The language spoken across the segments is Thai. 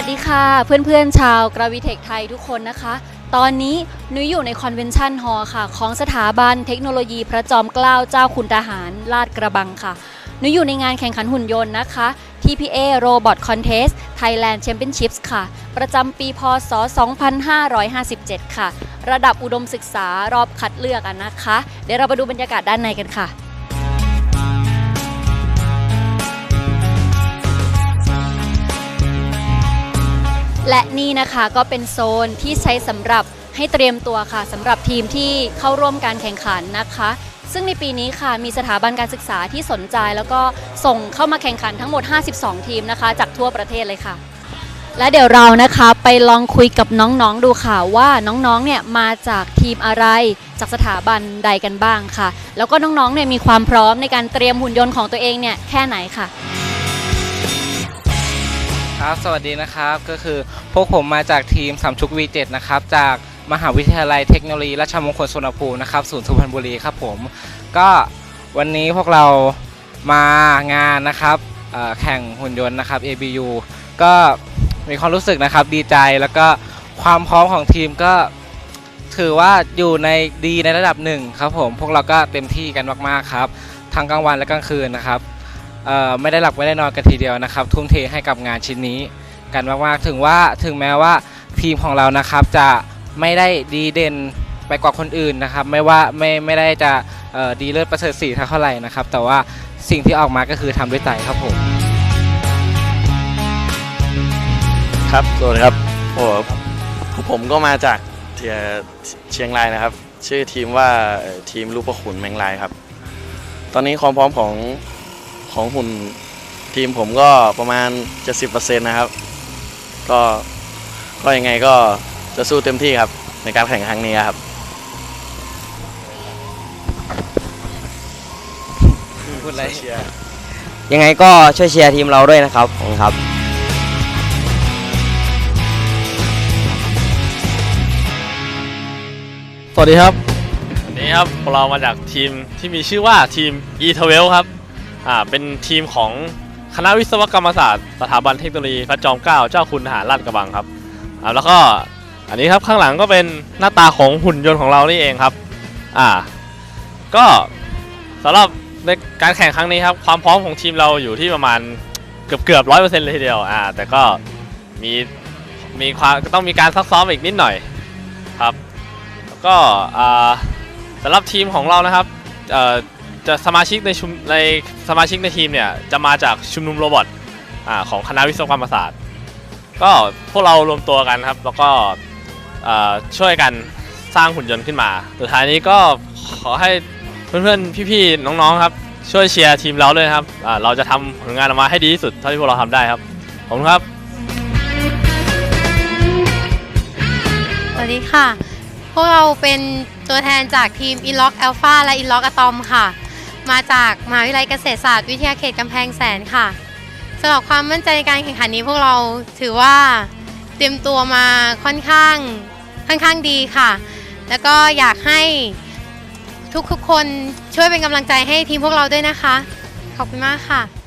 วัสดีค่ะ เพื่อนๆชาวกราวิเทคไทยทุกคนนะคะ ตอนนี้นุ้ยอยู่ในคอนเวนชั่นฮอล์ค่ะ ของสถาบันเทคโนโลยีพระจอมเกล้าเจ้าคุณทหารลาดกระบังค่ะนุ้ยอยู่ในงานแข่งขันหุ่นยนต์นะคะ TPA Robot Contest Thailand Championships ค่ะ ประจำปีพศ 2557 ค่ะ ระดับอุดมศึกษารอบคัดเลือกอะนะคะ เดี๋ยวเราไปดูบรรยากาศด้านในกันค่ะ และนี่นะคะก็เป็นโซนที่ใช้สำหรับให้เตรียมตัวค่ะสำหรับทีมที่เข้าร่วมการแข่งขันนะคะ ซึ่งในปีนี้ค่ะมีสถาบันการศึกษาที่สนใจ แล้วก็ส่งเข้ามาแข่งขันทั้งหมด 52 ทีมนะคะ จากทั่วประเทศเลยค่ะ และเดี๋ยวเรานะคะไปลองคุยกับน้องๆดูค่ะว่าน้องๆเนี่ยมาจากทีมอะไรจากสถาบันใดกันบ้างค่ะ แล้วก็น้องๆเนี่ยมีความพร้อมในการเตรียมหุ่นยนต์ของตัวเองเนี่ยแค่ไหนค่ะ ครับสวัสดีนะครับก็คือพวกผมมาจากทีมสามชุก V7 นะครับจากมหาวิทยาลัยเทคโนโลยีราชมงคลสุวรรภูมินะครับศูนย์สุพรรณบุรีครับผมก็วันนี้พวกเรามางานนะครับแข่งหุ่นยนต์นะครับ ABU ก็มีความรู้สึกนะครับดีใจแล้วก็ความพร้อมของทีมก็ถือว่าอยู่ในดีในระดับหนึ่งครับผมพวกเราก็เต็มที่กันมากๆครับทั้งกลางวันและกลางคืนนะครับ ไม่ได้หลับไม่ได้นอนกันทีเดียวนะครับ ทุ่มเทให้กับงานชิ้นนี้กันมากๆถึงว่าถึงแม้ว่าทีมของเรานะครับจะไม่ได้ดีเด่นไปกว่าคนอื่นนะครับ ไม่ว่าไม่ไม่ได้จะดีเลิศประเสริฐสีเท่าไหร่นะครับ แต่ว่าสิ่งที่ออกมาก็คือทำด้วยใจครับผมครับสวัสดีครับโอ้ผมก็มาจากเชียงรายนะครับ ชื่อทีมว่าทีมลูกประขุนแมงลายครับ ตอนนี้ความพร้อมของ ของหุ่นทีมผมก็ประมาณ 70%นะครับ ก็ก็ยังไงก็จะสู้เต็มที่ครับ ในการแข่งครั้งนี้ครับ พูดอะไรเชียร์ยังไงก็ช่วยเชียร์ทีมเราด้วยนะครับขอบคุณครับสวัสดีครับ วันนี้ครับพวกเรามาจากทีมที่มีชื่อว่าทีม E12 ครับ อ่าเป็นทีมของคณะวิศวกรรมศาสตร์สถาบันเทคโนโลยีพระจอมเกล้าเจ้าคุณทหารลาดกระบังครับอ่าแล้วก็อันนี้ครับข้างหลังก็เป็นหน้าตาของหุ่นยนต์ของเรานี่เองครับอ่าก็สำหรับในการแข่งครั้งนี้ครับความพร้อมของทีมเราอยู่ที่ประมาณเกือบเกือบร้อยเปอร์เซ็นต์เลยทีเดียวอ่าแต่ก็มีมีความต้องมีการซักซ้อมอีกนิดหน่อยครับแล้วก็อ่าสำหรับทีมของเรานะครับเอ่อ จะสมาชิกในชุมในสมาชิกในทีมเนี่ยจะมาจากชุมนุมโรบอทอ่าของคณะวิศวกรรมศาสตร์ ก็พวกเรารวมตัวกันครับ แล้วก็ช่วยกันสร้างหุ่นยนต์ขึ้นมาสุดท้ายนี้ก็ขอให้เพื่อนๆ พี่ๆ น้องๆ ครับ ช่วยเชียร์ทีมเราด้วยครับ เราจะทำผลงานออกมาให้ดีที่สุดเท่าที่พวกเราทำได้ครับ ขอบคุณครับ สวัสดีค่ะ พวกเราเป็นตัวแทนจากทีม i n l o c Alpha และ i n l o c Atom ค่ะ มาจากมหาวิทยาลัยเกษตรศาสตร์วิทยาเขตกำแพงแสนค่ะสำหรับความมั่นใจในการแข่งขันนี้พวกเราถือว่าเตรียมตัวมาค่อนข้างค่อนข้างดีค่ะ แล้วก็อยากให้ทุกๆคนช่วยเป็นกำลังใจให้ทีมพวกเราด้วยนะคะ ขอบคุณมากค่ะค่ะ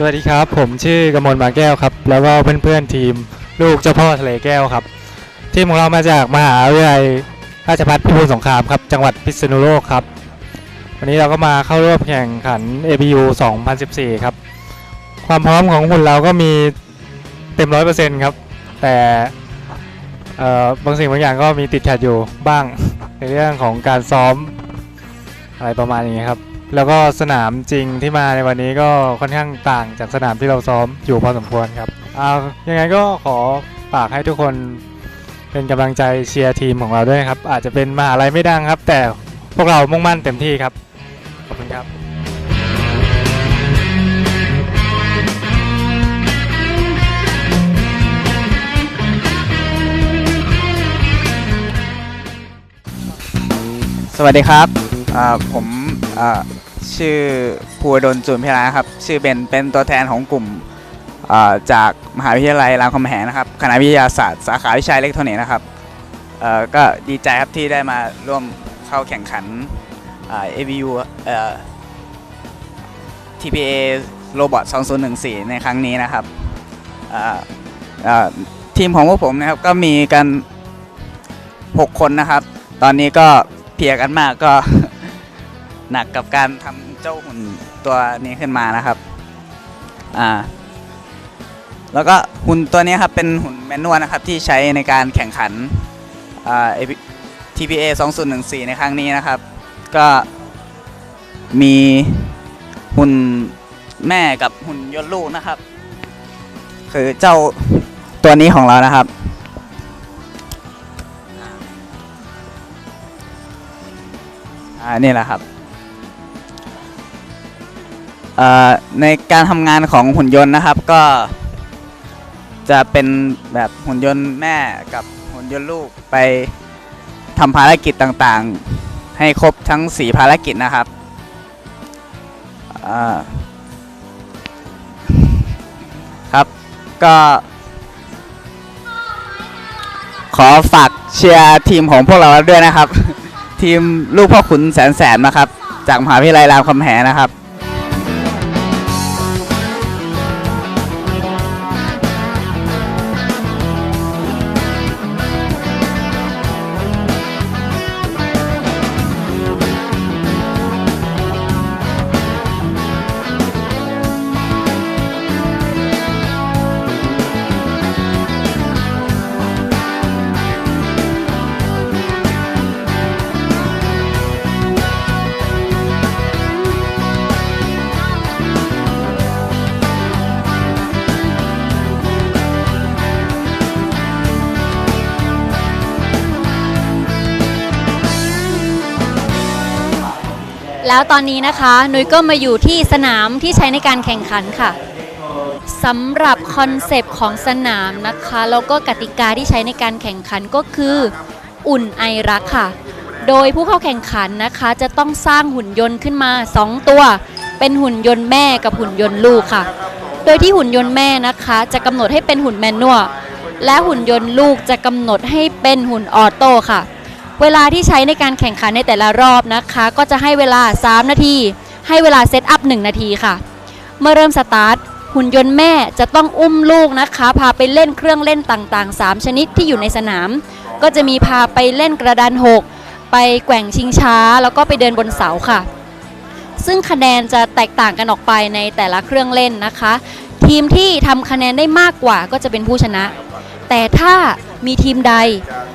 สวัสดีครับ ผมชื่อกมลมาแก้วครับ แล้วก็เพื่อนๆทีมลูกเจ้าพ่อทะเลแก้วครับ ทีมของเรามาจากมหาวิทยาลัยราชภัฏพิบูลสงครามครับ จังหวัดพิษณุโลกครับ วันนี้เราก็มาเข้าร่วมแข่งขัน ABU 2014 ครับ ความพร้อมของหุ่นเราก็มีเต็มร้อยเปอร์เซ็นต์ครับ แต่บางสิ่งบางอย่างก็มีติดขัดอยู่บ้างในเรื่องของการซ้อมอะไรประมาณนี้ครับ แล้วก็สนามจริงที่มาในวันนี้ก็ค่อนข้างต่างจากสนามที่เราซ้อมอยู่พอสมควรครับเอายังไงก็ขอฝากให้ทุกคนเป็นกำลังใจเชียร์ทีมของเราด้วยครับ อาจจะเป็นมหาลัยไม่ดังครับ แต่พวกเรามุ่งมั่นเต็มที่ครับ ขอบคุณครับสวัสดีครับผม ชื่อภูดลจูนพิราครับ ชื่อเบนเป็นตัวแทนของกลุ่มจากมหาวิทยาลัยรามคำแหงนะครับคณะวิทยาศาสตร์สาขาวิชาอิเล็กทรอนิกส์นะครับก็ดีใจครับที่ได้มาร่วมเข้าแข่งขันเอ่อ ABU เอ่อ TPA Robot 2014 ในครั้งนี้นะครับทีมของพวกผมนะครับก็มีกัน 6 คนนะครับ ตอนนี้ก็เพียกันมากก็ หนักกับการทำเจ้าหุ่นตัวนี้ขึ้นมานะครับอ่าแล้วก็หุ่นตัวนี้ครับเป็นหุ่นแมนนวลนะครับที่ใช้ในการแข่งขันอ่า TPA 2014 ในครั้งนี้นะครับ ก็มีหุ่นแม่กับหุ่นยนต์ลูกนะครับ คือเจ้าตัวนี้ของเรานะครับ อ่า นี่แหละครับ ในการทำงานของหุ่นยนต์นะครับก็ จะเป็นแบบหุ่นยนต์แม่กับหุ่นยนต์ลูกไปทำภารกิจต่างๆ ให้ครบทั้ง 4 ภารกิจนะครับครับก็ ขอฝากเชียร์ทีมของพวกเราด้วยนะครับ ทีมลูกพ่อขุนแสนแสนนะครับ จากมหาวิทยาลัยรามคำแหงนะครับ แล้วตอนนี้นะคะนุ้ยก็มาอยู่ที่สนามที่ใช้ในการแข่งขันค่ะสำหรับคอนเซปต์ของสนามนะคะแล้วก็กติกาที่ใช้ในการแข่งขันก็คือ อุ่นไอรักค่ะ โดยผู้เข้าแข่งขันนะคะจะต้องสร้างหุ่นยนต์ขึ้นมา 2 ตัว เป็นหุ่นยนต์แม่กับหุ่นยนต์ลูกค่ะ โดยที่หุ่นยนต์แม่นะคะ จะกำหนดให้เป็นหุ่นแมนนวลและหุ่นยนต์ลูกจะกำหนดให้เป็นหุ่นออโต้ค่ะ เวลาที่ใช้ในการแข่งขันในแต่ละรอบนะคะ ก็จะให้เวลา 3 นาที ให้เวลาเซตอัพ 1 นาทีค่ะ เมื่อเริ่มสตาร์ทหุ่นยนต์แม่จะต้องอุ้มลูกนะคะ พาไปเล่นเครื่องเล่นต่างๆ 3 ชนิดที่อยู่ในสนาม ก็จะมีพาไปเล่นกระดานหกไปแกว่งชิงช้า แล้วก็ไปเดินบนเสาค่ะ ซึ่งคะแนนจะแตกต่างกันออกไปในแต่ละเครื่องเล่นนะคะ ทีมที่ทำคะแนนได้มากกว่าก็จะเป็นผู้ชนะ แต่ถ้ามีทีมใด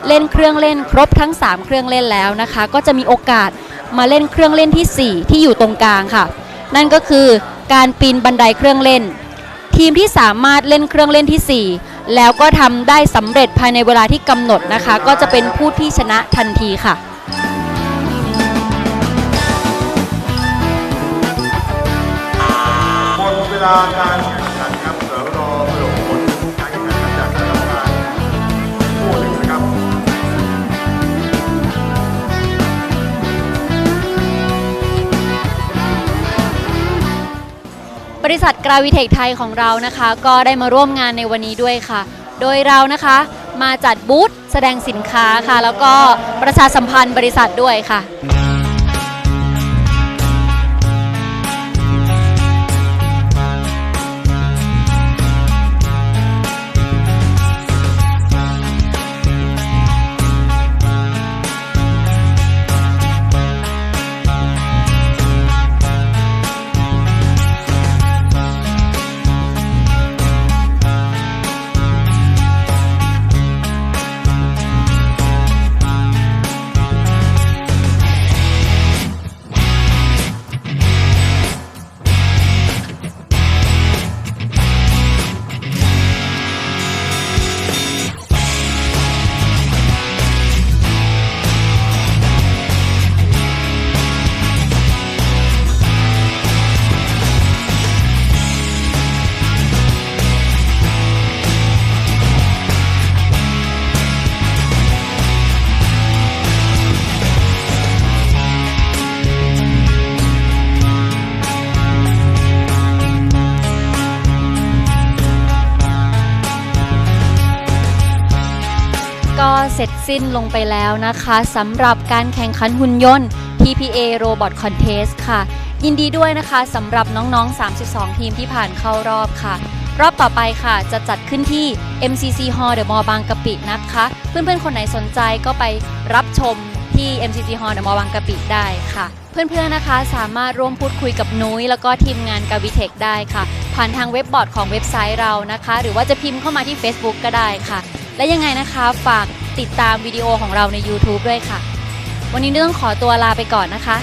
เล่นเครื่องเล่นครบทั้ง 3 เครื่องเล่นแล้วนะคะ ก็จะมีโอกาสมาเล่นเครื่องเล่นทีสี่4 ที่อยู่ตรงกลางค่ะ นั่นก็คือการปีนบันไดเครื่องเล่น ทีมที่สามารถเล่นเครื่องเล่นทีสี่4 แล้วก็ทำได้สำเร็จภายในเวลาที่กำหนดนะคะ ก็จะเป็นผู้ที่ชนะทันทีค่ะหมดเวลาการ บริษัทกราวิเทคไทยของเรานะคะ ก็ได้มาร่วมงานในวันนี้ด้วยค่ะ โดยเรานะคะมาจัดบูธแสดงสินค้าค่ะ แล้วก็ประชาสัมพันธ์บริษัทด้วยค่ะ เสร็จสิ้นลงไปแล้วนะคะสำหรับการแข่งขันหุ่นยนต์ TPA Robot Contest ค่ะ ยินดีด้วยนะคะสำหรับน้องๆ 32 ทีมที่ผ่านเข้ารอบค่ะ รอบต่อไปค่ะจะจัดขึ้นที่ MCC Hall The Mall บางกะปินะคะ เพื่อนๆ คนไหนสนใจก็ไปรับชมที่ MCC Hall The Mall บางกะปิได้ค่ะ เพื่อนๆนะคะสามารถร่วมพูดคุยกับนุ้ยแล้วก็ทีมงานกาวิเทคได้ค่ะ ผ่านทางเว็บบอร์ดของเว็บไซต์เรานะคะ หรือว่าจะพิมพ์เข้ามาที่ Facebook ก็ได้ค่ะ และยังไงนะคะฝาก ติดตามวิดีโอของเราใน YouTube ด้วยค่ะ วันนี้นุ้ยต้องขอตัวลาไปก่อนนะคะ